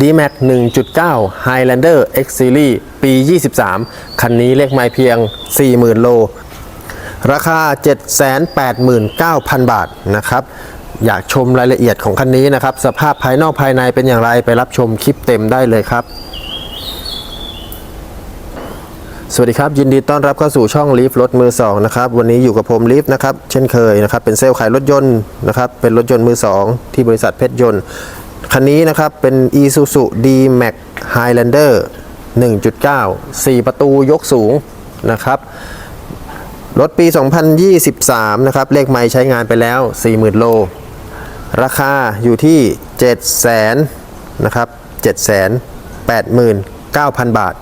D-Max 1.9 Highlander X Series ปี 23 คันนี้เลขไม่เพียง 40,000 โล ราคา 789,000 บาทนะครับอยากชมรายละเอียดของคันนี้นะครับ สภาพภายนอกภายในเป็นอย่างไรไปรับชมคลิปเต็มได้เลยครับ สวัสดีครับ ยินดีต้อนรับเข้าสู่ช่องลีฟรถมือ2นะครับวันนี้อยู่กับผมลีฟนะครับเช่นเคยนะครับเป็นเซลล์ขายรถยนต์นะครับเป็นรถยนต์มือ 2 ที่บริษัทเพชรยนต์ คันนี้นะครับเป็น Isuzu D-Max Highlander 1.9 4 ประตูยกสูงนะครับ รถปี 2023 นะครับ เลขไม้ใช้งานไปแล้ว 40,000 โล ราคาอยู่ที่7 0 0 0 0นะครับ789,000 บาท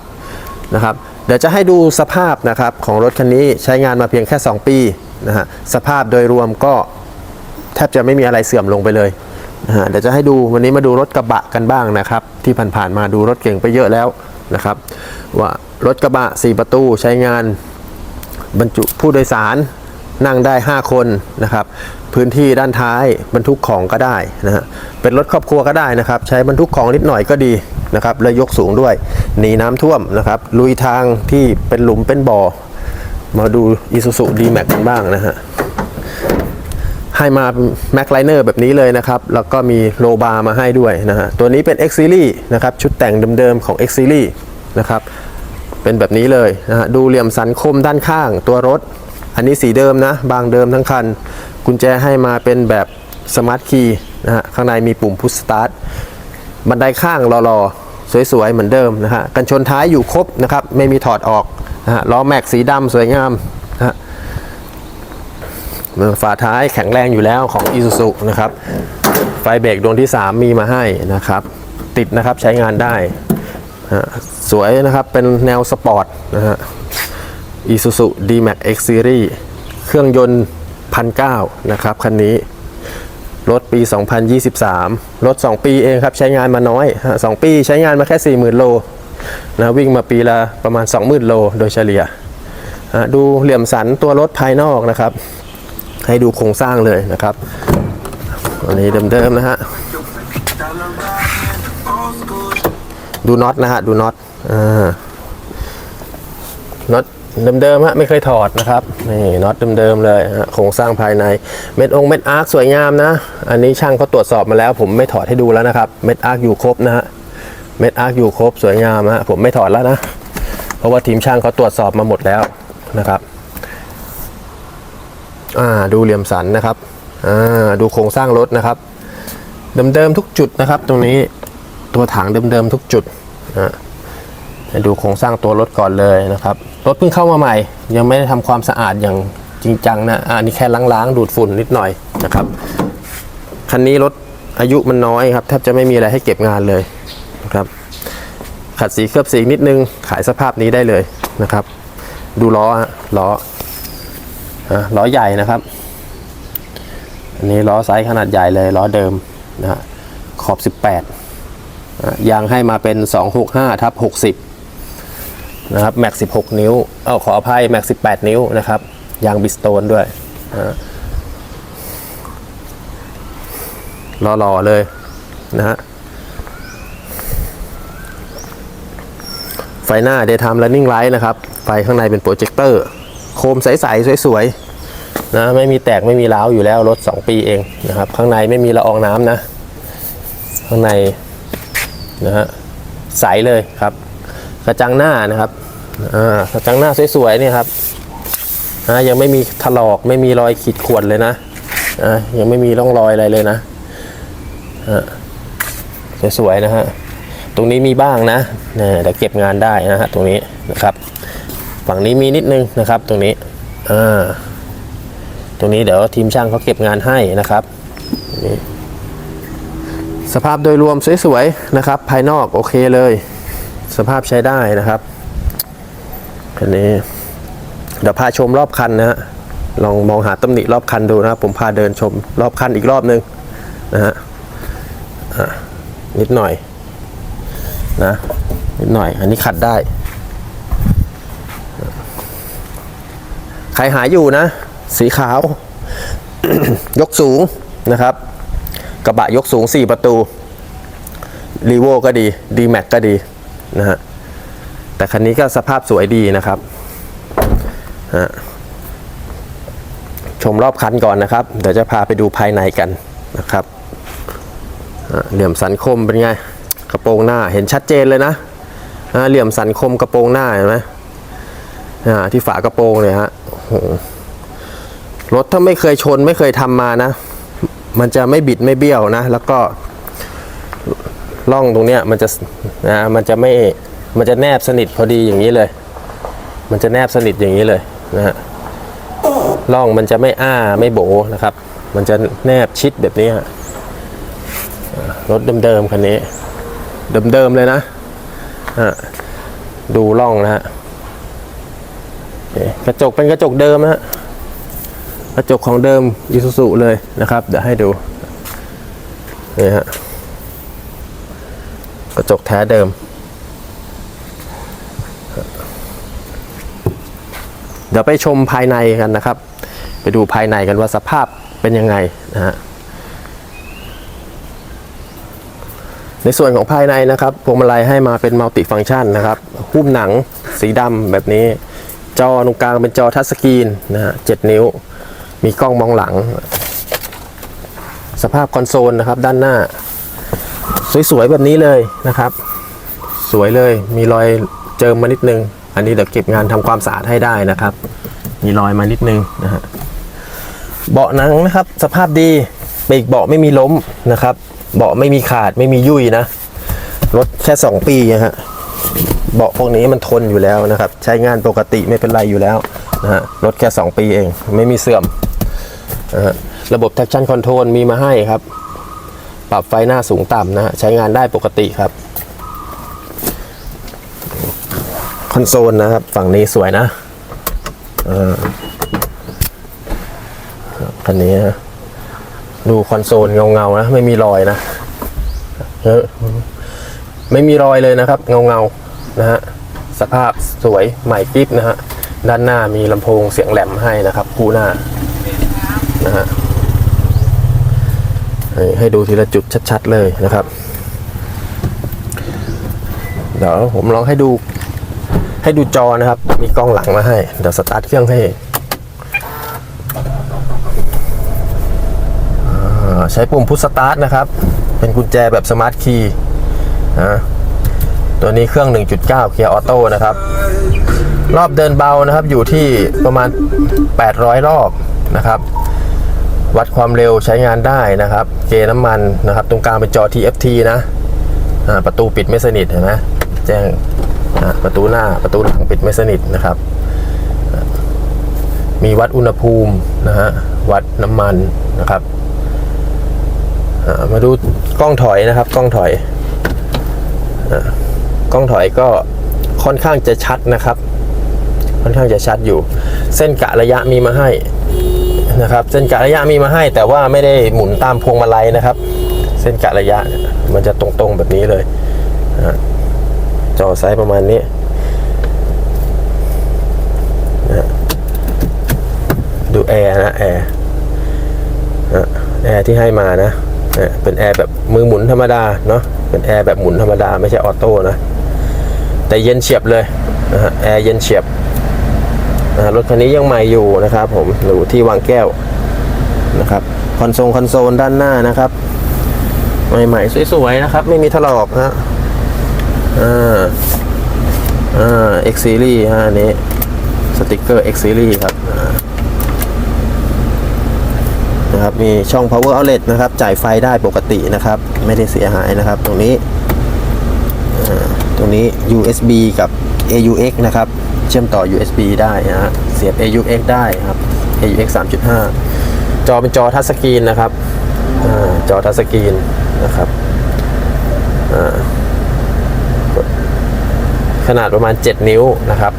นะครับ เดี๋ยวจะให้ดูสภาพนะครับของรถคันนี้ใช้งานมาเพียงแค่ 2 ปีนะฮะ สภาพโดยรวมก็แทบจะไม่มีอะไรเสื่อมลงไปเลย เดี๋ยวจะให้ดูวันนี้มาดูรถกระบะกันบ้างนะครับ ที่ผ่านๆมาดูรถเก่งไปเยอะแล้วนะครับ ว่ารถกระบะ 4 ประตูใช้งานบรรจุผู้โดยสารนั่งได้ 5 คนนะครับ พื้นที่ด้านท้ายบรรทุกของก็ได้นะฮะเป็นรถครอบครัวก็ได้นะครับ ใช้บรรทุกของนิดหน่อยก็ดีนะครับและยกสูงด้วยหนีน้ำท่วมนะครับ ลุยทางที่เป็นหลุมเป็นบ่อมาดู Isuzu D-Max กันบ้างนะฮะ ให้มา Mac Liner แบบนี้เลยนะครับ แล้วก็มีโลบาร์มาให้ด้วยนะฮะ ตัวนี้เป็น X Series นะครับ ชุดแต่งเดิมๆของ X Series นะครับ เป็นแบบนี้เลยนะฮะ ดูเหลี่ยมสันคมด้านข้างตัวรถ อันนี้สีเดิมนะ บางเดิมทั้งคัน กุญแจให้มาเป็นแบบสมาร์ทคีย์นะฮะ ข้างในมีปุ่มพุชสตาร์ท บันไดข้างรอๆ สวยๆ เหมือนเดิมนะฮะ กันชนท้ายอยู่ครบนะครับ ไม่มีถอดออกนะฮะ ล้อแม็กสีดำสวยงามนะฮะ ฝาท้ายแข็งแรงอยู่แล้วของ Isuzu นะครับ ไฟเบรกดวงที่ 3 มีมาให้นะครับ ติดนะครับใช้งานได้ สวยนะครับเป็นแนวสปอร์ตนะฮะ Isuzu D-Max X Series เครื่องยนต์1,900นะครับคันนี้ รถปี 2023 รถ 2 ปีเองครับใช้งานมาน้อย 2 ปีใช้งานมาแค่ 40,000 โลนะวิ่งมาปีละประมาณ 20,000 โลโดยเฉลี่ย ดูเหลี่ยมสันตัวรถภายนอกนะครับ ให้ดูโครงสร้างเลยนะครับ อันนี้เดิมๆนะฮะ ดูน็อตนะฮะ ดูน็อต อ่า น็อตเดิมๆฮะไม่เคยถอดนะครับนี่น็อตเดิมๆเลยฮะโครงสร้างภายในเม็ดองเม็ดอาร์คสวยงามนะ อันนี้ช่างเขาตรวจสอบมาแล้ว ผมไม่ถอดให้ดูแล้วนะครับเม็ดอาร์คอยู่ครบนะฮะเม็ดอาร์คอยู่ครบสวยงามฮะผมไม่ถอดแล้วนะ เพราะว่าทีมช่างเขาตรวจสอบมาหมดแล้วนะครับ อ่าดูเหลี่ยมสันนะครับอ่าดูโครงสร้างรถนะครับ เดิมๆทุกจุดนะครับ ตรงนี้ตัวถังเดิมๆทุกจุดอ่าให้ดูโครงสร้างตัวรถก่อนเลยนะครับ รถเพิ่งเข้ามาใหม่ ยังไม่ได้ทำความสะอาดอย่างจริงจังนะอันนี้แค่ล้างๆ ดูดฝุ่นนิดหน่อยนะครับ คันนี้รถอายุมันน้อยครับแทบจะไม่มีอะไรให้เก็บงานเลยนะครับ ขัดสีเคลือบสีนิดนึงขายสภาพนี้ได้เลยนะครับ ดูล้อล้อ ล้อใหญ่นะครับ อันนี้ล้อไซส์ขนาดใหญ่เลยล้อเดิมนะฮะขอบ 18อยางให้มาเป็น 265ทับ60 นะครับแม็ก16 นิ้ว เอาขออภัยแม็ก18 นิ้วนะครับ ยางบิสโตนด้วยนะรอๆเลยนะฮะไฟหน้า Daytime Running Light นะครับ ไฟข้างในเป็นโปรเจคเตอร์ โคมใสๆสวยๆนะไม่มีแตกไม่มีร้าวอยู่แล้วรถ 2 ปีเองนะครับ ข้างในไม่มีละอองน้ำนะ ข้างในนะฮะใสเลยครับ กระจังหน้านะครับอ่ากระจังหน้าสวยๆเนี่ยครับนะยังไม่มีถลอกไม่มีรอยขีดข่วนเลยนะอะยังไม่มีร่องรอยอะไรเลยนะอะสวยๆนะฮะตรงนี้มีบ้างนะเนี่ยเดี๋ยวเก็บงานได้นะฮะตรงนี้นะครับ ฝั่งนี้มีนิดนึงนะครับตรงนี้อ่าตรงนี้เดี๋ยวทีมช่างเขาเก็บงานให้นะครับสภาพโดยรวมสวยๆนะครับ ภายนอกโอเคเลย สภาพใช้ได้นะครับคันนี้เดี๋ยวพาชมรอบคันนะฮะลองมองหาตำหนิรอบคันดูนะครับ ผมพาเดินชมรอบคันอีกรอบนึงนะฮะอะนิดหน่อยนะนิดหน่อย อันนี้ขัดได้ ใครหาอยู่นะ สีขาว ยกสูงนะครับ กระบะยกสูง 4 ประตูรีโวก็ดีดีแม็กก็ดีนะฮะแต่คันนี้ก็สภาพสวยดีนะครับฮะชมรอบคันก่อนนะครับ เดี๋ยวจะพาไปดูภายในกันนะครับเหลี่ยมสันคมเป็นไง กระโปรงหน้าเห็นชัดเจนเลยนะะเหลี่ยมสันคมกระโปรงหน้าเห็นไหมที่ฝากระโปรงเนี่ยฮะ รถถ้าไม่เคยชนไม่เคยทำมานะ มันจะไม่บิดไม่เบี้ยวนะ แล้วก็ร่องตรงเนี้ยมันจะนะมันจะไม่มันจะแนบสนิทพอดีอย่างนี้เลย มันจะแนบสนิทอย่างนี้เลยนะฮะร่องมันจะไม่อ้าไม่โบนะครับ มันจะแนบชิดแบบนี้รถเดิมๆคันนี้ เดิมๆเลยนะะดูร่องนะฮะ กระจกเป็นกระจกเดิมนะฮะกระจกของเดิมยูซูซุเลยนะครับ เดี๋ยวให้ดูนี่ฮะกระจกแท้เดิม เดี๋ยวไปชมภายในกันนะครับ ไปดูภายในกันว่าสภาพเป็นยังไงนะฮะในส่วนของภายในนะครับพวงมาลัยให้มาเป็นมัลติฟัง c t ชันนะครับหุ้มหนังสีดำแบบนี้ จอตรงกลางเป็นจอทัชสกรีนนะฮะเจ็ดนิ้ว มีกล้องมองหลัง สภาพคอนโซลนะครับด้านหน้า สวยๆแบบนี้เลยนะครับ สวยเลยมีรอยเจิมมานิดนึง อันนี้เดี๋ยวเก็บงานทำความสะอาดให้ได้นะครับ มีรอยมานิดนึงนะฮะเบาะหนังนะครับ สภาพดีเบรกเบาะไม่มีล้มนะครับ เบาะไม่มีขาดไม่มียุ่ยนะรถแค่ 2 ปีนะฮะ เบาะพวกนี้มันทนอยู่แล้วนะครับ ใช้งานปกติไม่เป็นไรอยู่แล้วนะฮะรถแค่ 2 ปีเองไม่มีเสื่อมนะฮะระบบ traction control มีมาให้ครับ ปรับไฟหน้าสูงต่ำนะฮะใช้งานได้ปกติครับคอนโซลนะครับ ฝั่งนี้สวยนะอ่าคันนี้นะดูคอนโซลเงาๆนะ ไม่มีรอยนะเออ ไม่มีรอยเลยนะครับ เงาๆนะฮะสภาพสวยใหม่กริบนะฮะด้านหน้ามีลำโพงเสียงแหลมให้นะครับ คู่หน้านะฮะให้ดูทีละจุดชัด ๆ เลยนะครับ เดี๋ยวผมลองให้ดูให้ดูจอนะครับ มีกล้องหลังมาให้ เดี๋ยวสตาร์ทเครื่องให้ใช้ปุ่มพุชสตาร์ทนะครับ เป็นกุญแจแบบสมาร์ทคีย์ นะตัวนี้เครื่อง 1.9 เกียร์ออโต้นะครับ รอบเดินเบานะครับอยู่ที่ประมาณ 800 รอบนะครับ วัดความเร็วใช้งานได้นะครับ เกน้ำมันนะครับ ตรงกลางเป็นจอ TFT นะประตูปิดไม่สนิทเห็นไหมแจ้งประตูหน้าประตูหลังปิดไม่สนิทนะครับ มีวัดอุณหภูมินะฮะวัดน้ำมันนะครับมาดูกล้องถอยนะครับ กล้องถอย กล้องถอยก็ค่อนข้างจะชัดนะครับ ค่อนข้างจะชัดอยู่ เส้นกะระยะมีมาให้นะครับ เส้นกะระยะมีมาให้ แต่ว่าไม่ได้หมุนตามพวงมาลัยนะครับ เส้นกะระยะมันจะตรงๆแบบนี้เลยจอไซส์ประมาณนี้นะดูแอร์นะแอร์แอร์ที่ให้มานะเป็นแอร์แบบมือหมุนธรรมดาเนาะ เป็นแอร์แบบหมุนธรรมดาไม่ใช่ออโต้นะ แต่เย็นเฉียบเลยนะฮะแอร์เย็นเฉียบนะรถคันนี้ยังใหม่อยู่นะครับ ผมอยู่ที่วางแก้วนะครับคอนโซลคอนโซลด้านหน้านะครับ ใหม่ๆสวยๆนะครับ ไม่มีถลอกนะอ่าอ่า X Series ฮะอันนี้สติกเกอร์ X Series ครับ นะครับมีช่อง power outlet นะครับจ่ายไฟได้ปกตินะครับ ไม่ได้เสียหายนะครับ ตรงนี้ตรงนี้ USB กับ AUX นะครับ เชื่อมต่อ USB ได้นะฮะเสียบ AUX ได้ครับ AUX 3.5 จอเป็นจอทัชสกรีนนะครับอจอทัชสกรีนนะครับขนาดประมาณ 7 นิ้วนะครับ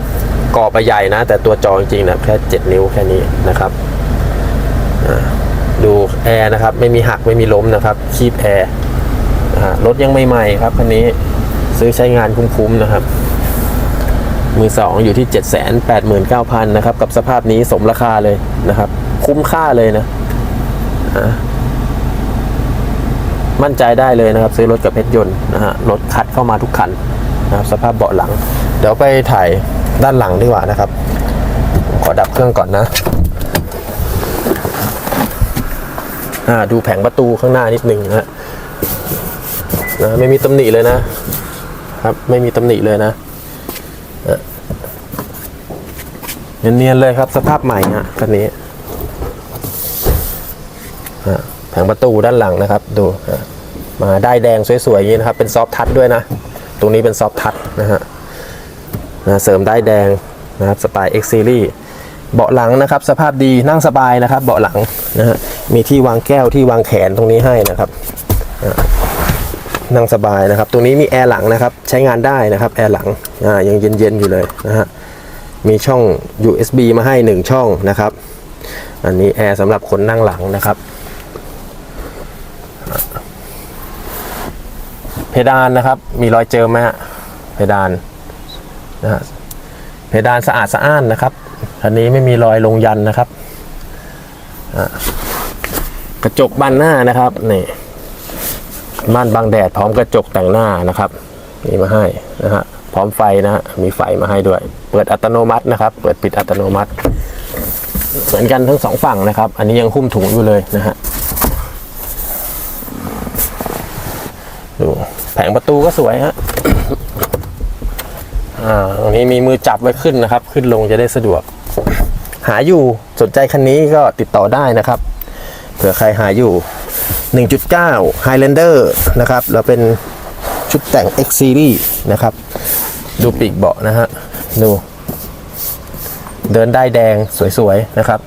กรอบไปใหญ่นะ แต่ตัวจอจริงๆนะแค่ 7 นิ้วแค่นี้นะครับ ดูแอร์นะครับไม่มีหักไม่มีล้มนะครับคีบแอร์รถยังใหม่ๆครับคันนี้ซื้อใช้งานคุ้มๆนะครับ มือสองอยู่ที่ 7 8 9 0 0 0นะครับ กับสภาพนี้สมราคาเลยนะครับ คุ้มค่าเลยนะะมั่นใจได้เลยนะครับ ซื้อรถกับเพชรยนต์นะฮะรถคัดเข้ามาทุกคันนะครับ สภาพเบาะหลัง เดี๋ยวไปถ่ายด้านหลังดีกว่านะครับ ขอดับเครื่องก่อนนะอ่า ดูแผงประตูข้างหน้านิดหนึ่งนะฮะนะไม่มีตำหนิเลยนะครับไม่มีตำหนิเลยนะเนียนๆเลยครับสภาพใหม่ฮะคันนี้แผงประตูด้านหลังนะครับ ดูมาได้แดงสวยๆอย่างนี้นะครับ เป็นซอฟทัชด้วยนะ ตรงนี้เป็นซอฟทัชนะฮะเสริมได้แดงนะครับสไตล์ X Series เบาะหลังนะครับ สภาพดีนั่งสบายนะครับ เบาะหลังนะฮะมีที่วางแก้วที่วางแขนตรงนี้ให้นะครับนั่งสบายนะครับ ตรงนี้มีแอร์หลังนะครับ ใช้งานได้นะครับแอร์หลังยังเย็นๆอยู่เลยนะฮะมีช่อง USB มาให้ 1 ช่องนะครับ อันนี้แอร์สำหรับคนนั่งหลังนะครับ เพดานนะครับ มีรอยเจิมไหมฮะเพดานนะฮะเพดานสะอาดสะอ้านนะครับ อันนี้ไม่มีรอยลงยันนะครับ กระจกบานหน้านะครับนี่ม่านบังแดดพร้อมกระจกแต่งหน้านะครับมีมาให้นะฮะพร้อมไฟนะฮะมีไฟมาให้ด้วย เปิดอัตโนมัตินะครับ เปิดปิดอัตโนมัติ เหมือนกันทั้งสองฝั่งนะครับ อันนี้ยังหุ้มถุงอยู่เลยนะฮะดูแผงประตูก็สวยฮะอ่าตรงนี้มีมือจับไว้ขึ้นนะครับ ขึ้นลงจะได้สะดวก หาอยู่สนใจคันนี้ก็ติดต่อได้นะครับ เผื่อใครหาอยู่ 1.9 Highlander นะครับแล้วเป็นชุดแต่ง X Series นะครับ ดูปีกเบาะนะฮะ ดู เดินได้แดงสวยๆ นะครับ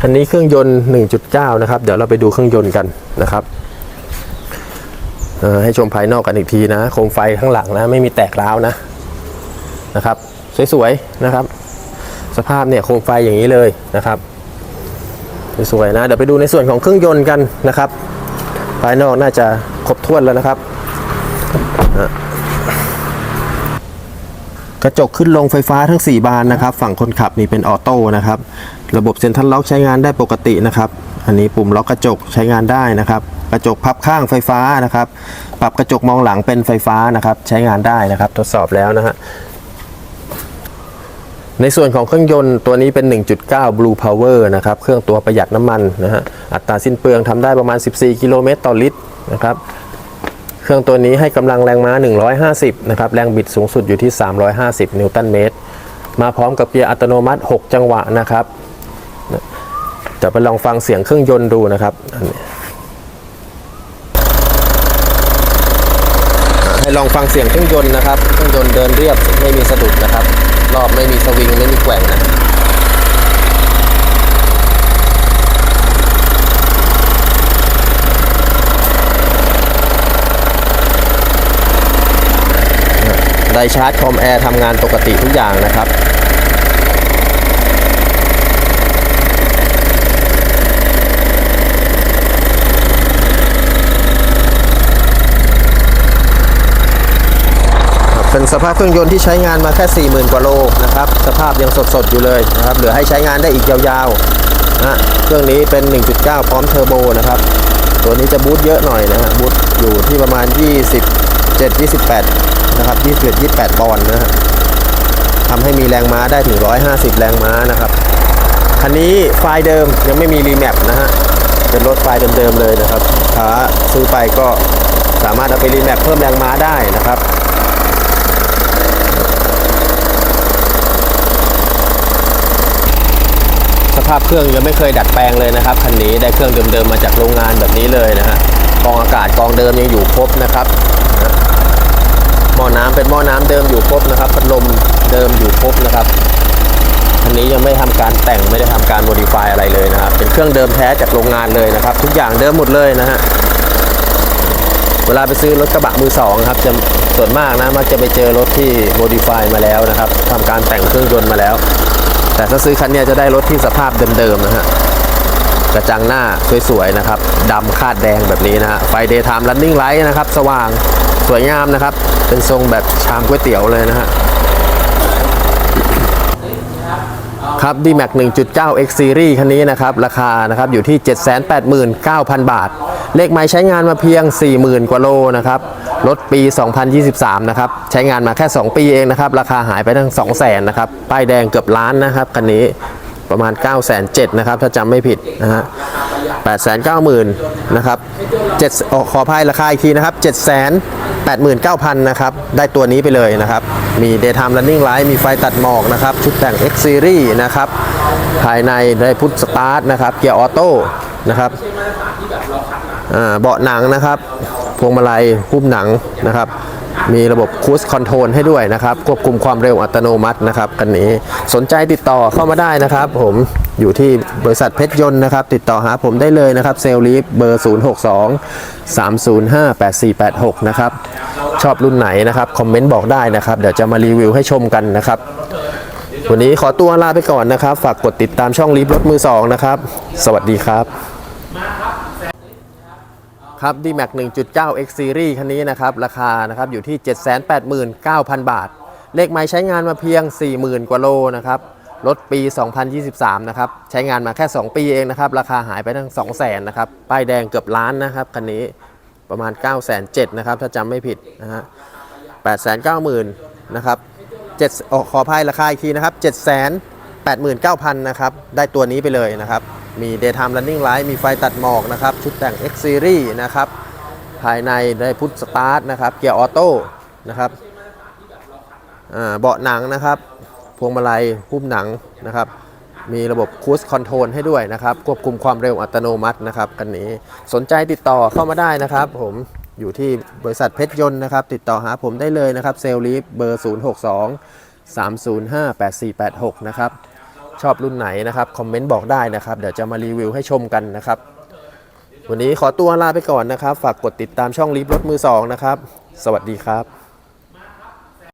คันนี้เครื่องยนต์ 1.9 นะครับ เดี๋ยวเราไปดูเครื่องยนต์กันนะครับให้ชมภายนอกกันอีกทีนะ โคมไฟข้างหลังนะ ไม่มีแตกร้าวนะนะครับ สวยๆนะครับ สภาพเนี่ยโคมไฟอย่างนี้เลยนะครับสวยๆนะเดี๋ยวไปดูในส่วนของเครื่องยนต์กันนะครับ ภายนอกน่าจะครบถ้วนแล้วนะครับ กระจกขึ้นลงไฟฟ้าทั้ง 4 บานนะครับ ฝั่งคนขับนี่เป็นออโต้นะครับ ระบบเซ็นทรัลล็อกใช้งานได้ปกตินะครับ อันนี้ปุ่มล็อกกระจกใช้งานได้นะครับ กระจกพับข้างไฟฟ้านะครับ ปรับกระจกมองหลังเป็นไฟฟ้านะครับ ใช้งานได้นะครับ ทดสอบแล้วนะฮะ ในส่วนของเครื่องยนต์ตัวนี้เป็น 1.9 Blue Power นะครับ เครื่องตัวประหยัดน้ำมันนะฮะ อัตราสิ้นเปลืองทำได้ประมาณ 14 กิโลเมตรต่อลิตรนะครับ เครื่องตัวนี้ให้กำลังแรงม้า 150 นะครับ แรงบิดสูงสุดอยู่ที่ 350 นิวตันเมตร มาพร้อมกับเกียร์อัตโนมัติ 6 จังหวะนะครับเดี๋ยวไปลองฟังเสียงเครื่องยนต์ดูนะครับ ให้ลองฟังเสียงเครื่องยนต์นะครับ เครื่องยนต์เดินเรียบไม่มีสะดุดนะครับ รอบไม่มีสวิงไม่มีแกว่งนะไดชาร์จคอมแอร์ทำงานปกติทุกอย่างนะครับ เป็นสภาพเครื่องยนต์ที่ใช้งานมาแค่ 40,000 กว่าโลนะครับ สภาพยังสดๆอยู่เลยนะครับ เหลือให้ใช้งานได้อีกยาวๆนะเครื่องนี้เป็น 1.9 พร้อมเทอร์โบนะครับ ตัวนี้จะบูตเยอะหน่อยนะฮะบูตอยู่ที่ประมาณ 27 28 นะครับ 27 28 ปอนด์นะฮะทำให้มีแรงม้าได้ถึง 150 แรงม้านะครับ คันนี้ไฟล์เดิมยังไม่มีรีแมปนะฮะ เป็นรถไฟล์เดิมๆเลยนะครับถ้าซื้อไปก็สามารถเอาไปรีแมปเพิ่มแรงม้าได้นะครับ ส ภาพเครื่องยังไม่เคยดัดแปลงเลยนะครับคันนี้ได้เครื่องเดิมๆมาจากโรงงานแบบนี้เลยนะฮะกองอากาศกองเดิมยังอยู่ครบนะครับหม้อน้ำเป็นหม้อน้ำเดิมอยู่ครบนะครับพัดลมเดิมอยู่ครบนะครับคันนี้ยังไม่ทำการแต่งไม่ได้ทำการโมดิฟายอะไรเลยนะครับเป็นเครื่องเดิมแท้จากโรงงานเลยนะครับ ทุกอย่างเดิมหมดเลยนะฮะเวลาไปซื้อรถกระบะมือสองครับจะส่วนมากนะมักจะไปเจอรถที่โมดิฟายมาแล้วนะครับทำการแต่งเครื่องยนต์มาแล้ว แต่ถ้าซื้อคันนี้จะได้รถที่สภาพเดิมๆนะฮะกระจังหน้าสวยๆนะครับดำคาดแดงแบบนี้นะฮะไฟเดย์ไทม์รันนิ่งไลท์นะครับ สว่างสวยงามนะครับ เป็นทรงแบบชามก๋วยเตี๋ยวเลยนะฮะ เอา ครับ D-Max 1.9 X Series คันนี้นะครับ ราคานะครับอยู่ที่ 789,000 บาท เลขไม้ใช้งานมาเพียง 40,000 กว่าโลนะครับ รถปี 2023 นะครับ ใช้งานมาแค่ 2 ปีเองนะครับ ราคาหายไปทั้ง 200,000นะครับ ป้ายแดงเกือบล้านนะครับคันนี้ประมาณ 9,700นะครับ ถ้าจำไม่ผิดนะฮะ890,000นะครับ7ขออภัยราคาอีกทีนะครับ 7 0 0 0 0 89,000 นะครับ ได้ตัวนี้ไปเลยนะครับ มี Daytime Running Light มีไฟตัดหมอกนะครับ ชุดแต่ง X Series นะครับ ภายในได้พุทสตาร์ทนะครับ เกียร์ออโต้นะครับเบาะหนังนะครับ พวงมาลัยหุ้มหนังนะครับ มีระบบคูสคอนโทรลให้ด้วยนะครับ ควบคุมความเร็วอัตโนมัตินะครับคันนี้สนใจติดต่อเข้ามาได้นะครับ ผมอยู่ที่บริษัทเพชรยนต์นะครับ ติดต่อหาผมได้เลยนะครับ เซลลีฟเบอร์ 062 305 8486 นะครับ ชอบรุ่นไหนนะครับ คอมเมนต์บอกได้นะครับ เดี๋ยวจะมารีวิวให้ชมกันนะครับ วันนี้ขอตัวลาไปก่อนนะครับ ฝากกดติดตามช่องรีบรถมือ 2 นะครับ สวัสดีครับ ครับ D-Max 1.9 X Series คันนี้นะครับ ราคานะครับอยู่ที่ 789,000 บาท เลขไม้ใช้งานมาเพียง 40,000 กว่าโลนะครับ รถปี 2023 นะครับ ใช้งานมาแค่ 2 ปีเองนะครับ ราคาหายไปทั้ง 200,000นะครับ ป้ายแดงเกือบล้านนะครับ คันนี้ประมาณ9,700นะครับ ถ้าจำไม่ผิดนะฮะ890,000นะครับ7ออขออภัยราคาอีกทีนะครับ789,000นะครับ ได้ตัวนี้ไปเลยนะครับ มี Daytime Running Light มีไฟตัดหมอกนะครับ ชุดแต่ง X Series นะครับ ภายในได้พุทสตาร์ทนะครับ เกียร์ออโต้นะครับเบาะหนังนะครับ พวงมาลัยหุ้มหนังนะครับ มีระบบคูสคอนโทรลให้ด้วยนะครับ ควบคุมความเร็วอัตโนมัตินะครับคันนี้ สนใจติดต่อเข้ามาได้นะครับ ผมอยู่ที่บริษัทเพชรยนต์นะครับ ติดต่อหาผมได้เลยนะครับ เซลลีฟเบอร์ 062 305 8486 นะครับ ชอบรุ่นไหนนะครับคอมเมนต์บอกได้นะครับ เดี๋ยวจะมารีวิวให้ชมกันนะครับ วันนี้ขอตัวลาไปก่อนนะครับ ฝากกดติดตามช่องรีบรถมือ2นะครับ สวัสดีครับ